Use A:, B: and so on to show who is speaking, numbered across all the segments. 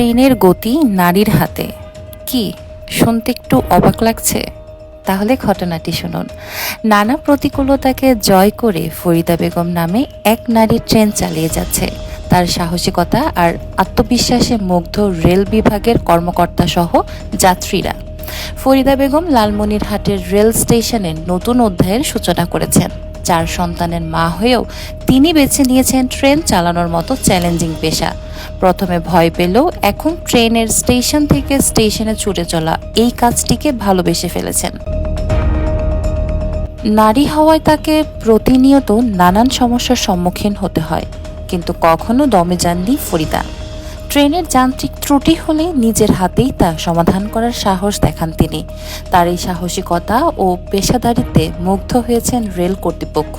A: ট্রেনের গতি নারীর হাতে। কি, শুনতে একটু অবাক লাগছে? তাহলে ঘটনাটি শুনুন। নানা প্রতিকূলতাকে জয় করে ফরিদা বেগম নামে এক নারী ট্রেন চালিয়ে যাচ্ছে। তার সাহসিকতা আর আত্মবিশ্বাসে মুগ্ধ রেল বিভাগের কর্মকর্তা সহ যাত্রীরা। ফরিদা বেগম লালমনিরহাটের রেল স্টেশনে নতুন অধ্যায়ের সূচনা করেছেন। চার সন্তানের মা হয়েও তিনি বেছে নিয়েছেন ট্রেন চালানোর মতো চ্যালেঞ্জিং পেশা। প্রথমে ভয় পেলেও এখন ট্রেনের স্টেশন থেকে স্টেশনে ছুটে চলা এই কাজটিকে ভালোবেসে ফেলেছেন। নারী হওয়ায় তাকে প্রতিনিয়ত নানান সমস্যার সম্মুখীন হতে হয়, কিন্তু কখনো দমে যাননি ফরিদা। ট্রেনের যান্ত্রিক ত্রুটি হলে নিজের হাতেই তা সমাধান করার সাহস দেখান তিনি। তার এই সাহসিকতা ও পেশাদারিতে মুগ্ধ হয়েছেন রেল কর্তৃপক্ষ।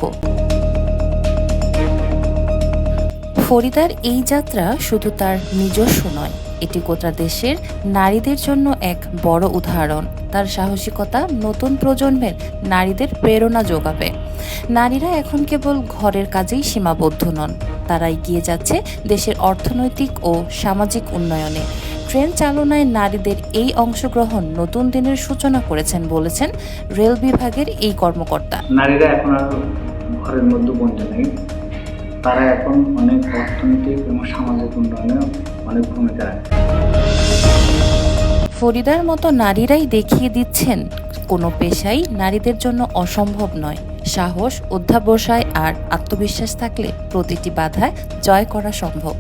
A: ফরিদার এই যাত্রা শুধু তার নিজস্ব নয়, এটি গোটা দেশের নারীদের জন্য এক বড় উদাহরণ। তার সাহসিকতা নতুন প্রজন্মের নারীদের প্রেরণা যোগাবে। নারীরা এখন কেবল ঘরের কাজেই সীমাবদ্ধ নন। তারা এগিয়ে যাচ্ছে দেশের অর্থনৈতিক ও সামাজিক উন্নয়নে। ট্রেন চালনায় নারীদের এই অংশগ্রহণ নতুন দিনের সূচনা করেছেন বলেছেন রেল বিভাগের এই কর্মকর্তা।
B: নারীরা এখন আর ঘরের মধ্যে বন্ধ নেই। তারা এখন অনেক অর্থনৈতিক এবং সামাজিক উন্নয়নে অনেক ভূমিকা রাখে।
A: ফরিদার মতো নারীরাই দেখিয়ে দিচ্ছেন কোনো পেশাই নারীদের জন্য অসম্ভব নয়। সাহস, অধ্যাবসায় আর আত্মবিশ্বাস থাকলে প্রতিটি বাধায় জয় করা সম্ভব।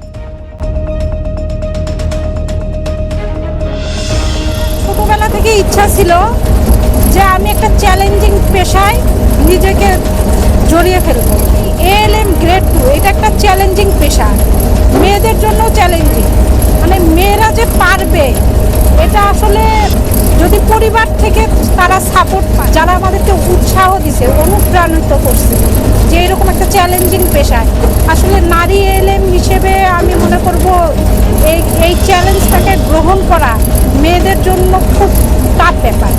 C: ছোটবেলা থেকে ইচ্ছা ছিল যে আমি একটা চ্যালেঞ্জিং পেশায় নিজেকে জড়িয়ে ফেলব। এল এম গ্রেড টু এটা একটা চ্যালেঞ্জিং পেশা। মেয়েদের জন্য চ্যালেঞ্জিং মানে মেয়েরা যে পারবে, এটা আসলে যদি পরিবার থেকে তারা সাপোর্ট পায়, যারা আমাদেরকে উৎসাহ দিছে অনুপ্রাণিত করছে। যে এরকম একটা চ্যালেঞ্জিং পেশায়। আসলে নারী এলএম হিসেবে আমি মনে করব, এই এই চ্যালেঞ্জটাকে গ্রহণ করা মেয়েদের জন্য খুব টাফ ব্যাপার।